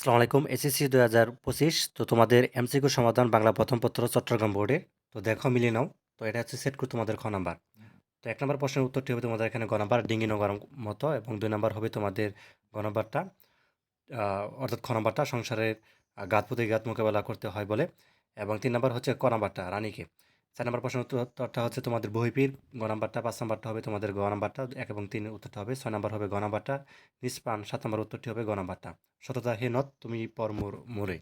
আসসালামু আলাইকুম এসএসসি দুই হাজার পঁচিশ। তো তোমাদের এমসিকিউ সমাধান বাংলা প্রথম পত্র চট্টগ্রাম বোর্ডে। তো দেখো মিলিয়ে নাও। তো এটা হচ্ছে সেট করো তোমাদের খ নাম্বার। তো এক নম্বর প্রশ্নের উত্তরটি হবে তোমাদের এখানে গ নাম্বার ডিঙ্গি নগর মতো এবং দুই নাম্বার হবে তোমাদের গ নাম্বারটা অর্থাৎ খ নাম্বারটা সংসারের আহ, ঘাত প্রতিঘাত মোকাবেলা করতে হয় বলে। এবং তিন নাম্বার হচ্ছে ক নাম্বারটা রানীকে। চার নম্বর প্রশ্নের উত্তরটা হচ্ছে তোমাদের বহিপির, গ নাম্বারটা, পাঁচ নাম্বারটা হবে তোমাদের গ নাম্বারটা, এক এবং তিন উত্তরটা হবে, ছয় নাম্বার হবে গ নাম্বারটা নিষ্পান সাত নম্বর উত্তরটি হবে গ নাম্বারটা। সততা হে নত তুমি পর মোর, মোরে।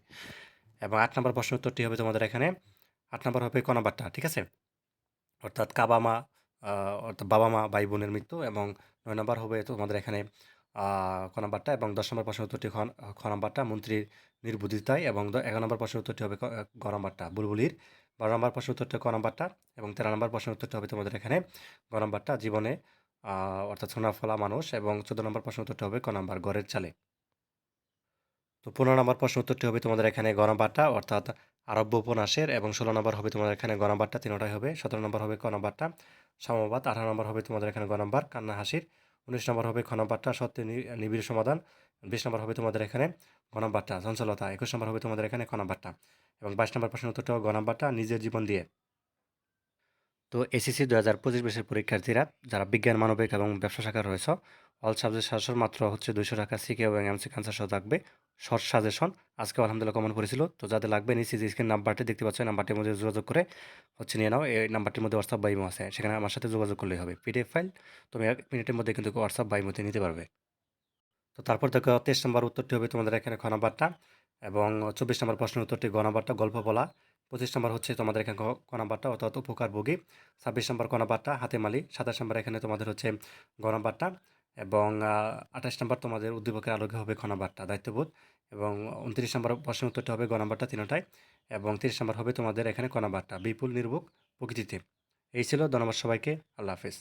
এবং আট নম্বর প্রশ্ন উত্তরটি হবে তোমাদের এখানে, আট নম্বর হবে ক নাম্বারটা, ঠিক আছে? অর্থাৎ কাবা মা অর্থাৎ বাবা মা, ভাই বোনের মৃত্যু এবং নয় নম্বর হবে তোমাদের এখানে ক নাম্বারটা এবং দশ নম্বর প্রশ্ন উত্তরটি খ খ নাম্বারটা মন্ত্রীর নির্বুদ্ধিতায় এবং এগারো নম্বর প্রশ্ন উত্তরটি হবে গ নাম্বারটা বুলবুলির। বারো নম্বর প্রশ্ন উত্তরটি ক নাম্বারটা এবং তেরো নম্বর প্রশ্ন উত্তরটি হবে তোমাদের এখানে গ নাম্বারটা জীবনে অর্থাৎ সোনা ফলা মানুষ এবং চোদ্দ নম্বর প্রশ্ন উত্তরটি হবে ক নাম্বার ঘরের চালে। তো পনেরো নম্বর প্রশ্ন উত্তরটি হবে তোমাদের এখানে গ নাম্বারটা অর্থাৎ আরব্য উপন্যাসের এবং ষোলো নম্বর হবে তোমাদের এখানে গ নাম্বারটা তিনটাই হবে। সতেরো নম্বর হবে ক নাম্বারটা। সাম্যবাদ। আঠারো নম্বর হবে তোমাদের এখানে গ নাম্বার কান্না হাসির। উনিশ নম্বর হবে খ নাম্বারটা সত্যি নিবিড় সমাধান। বিশ নম্বর হবে তোমাদের এখানে গ নাম্বারটা চঞ্চলতা। একুশ নম্বর হবে তোমাদের এখানে নাম্বারটা এবং বাইশ নম্বর প্রশ্ন উত্তরটা গ নিজের জীবন দিয়ে। তো এসএসসি দু হাজার পঁচিশ বিশের পরীক্ষার্থীরা, যারা বিজ্ঞান, মানবিক এবং ব্যবসা শাখা রয়েছে অল সাবজেক্ট সাজেশন মাত্র হচ্ছে দুইশো টাকা সিকে এবং এমসি ক্যান্সার সহ থাকবে। শর্ট সাজেশন আজকে আলহামদুলিল্লাহ কমন পড়েছিল তো যাদের লাগবে নিচে যে স্ক্রিন নাম্বারটি দেখতে পাচ্ছ নাম্বারটির মধ্যে যোগাযোগ করে হচ্ছে নিয়ে নাও। এই নাম্বারটির মধ্যে হোয়াটসঅ্যাপ বাইমো আছে। সেখানে আমার সাথে যোগাযোগ করলেই হবে। পিডিএফ ফাইল তুমি এক মিনিটের মধ্যে কিন্তু হোয়াটসঅ্যাপ বাইমোতে নিতে পারবে। তো তারপর দেখো, তেইশ নম্বর উত্তরটি হবে তোমাদের এখানে খ নাম্বারটা এবং চব্বিশ নম্বর প্রশ্নের উত্তরটি গ গল্প বলা। পঁচিশ নম্বর হচ্ছে তোমাদের এখানে ক- ক নাম্বারটা অর্থাৎ উপকারভোগী ছাব্বিশ নম্বর ক নাম্বারটা হাতে মালি সাতাশ নম্বর এখানে তোমাদের হচ্ছে গ নাম্বারটা। এবং আঠাশ নম্বর তোমাদের উদ্দীপকের আলোকে হবে খ নাম্বারটা দায়িত্ববোধ। এবং উনত্রিশ নম্বর প্রশ্ন উত্তরটি হবে গ নাম্বারটা তিনটায়। এবং তিরিশ নম্বর হবে তোমাদের এখানে ক নাম্বারটা বিপুল নির্ভুক প্রকৃতিতে। এই ছিল ধন্যবাদ সবাইকে, আল্লাহ হাফিজ।